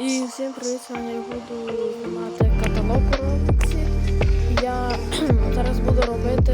І всім привіт, сьогодні я буду знімати каталог у Роблоксі. Я зараз буду робити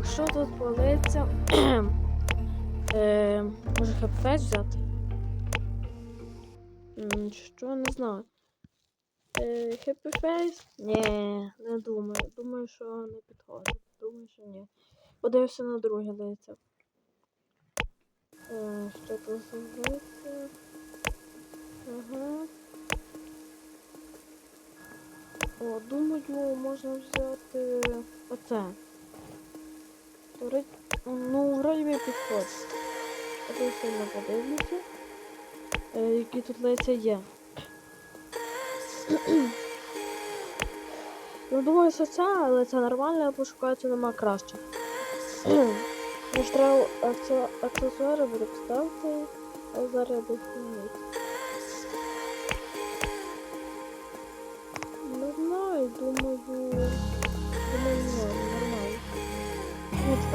так, що тут политься? е, може хп взяти? Що не знаю. Е, Face? Ні, не думаю. Думаю, що не підходить. Думаю, що ні. Подивився на друге лице. Е, Що тут зробити? Ага. О, думаю, можна взяти оце. Вроді- Ну, вроді би підходить. Я дуже сильно подивлюся, е, які тут лиця є. ну, думаю, що це, але це нормально, я пошукаю, це нема краще. Мені треба аксесуари буду поставити, а зараз буду змінити. Не знаю, думаю,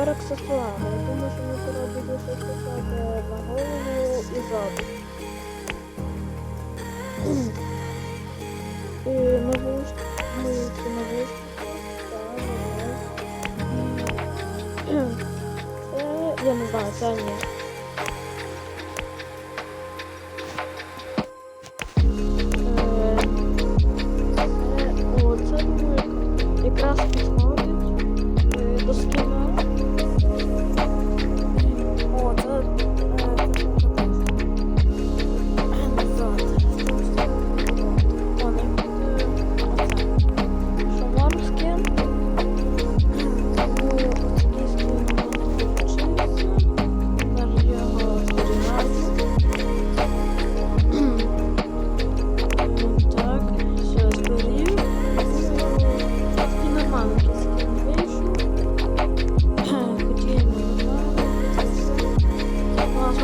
Аксесуари. Я думаю, що мені треба буде щось на голову і ззаду. І ну, ці навушники. Це, я не знаю, це ні.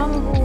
humble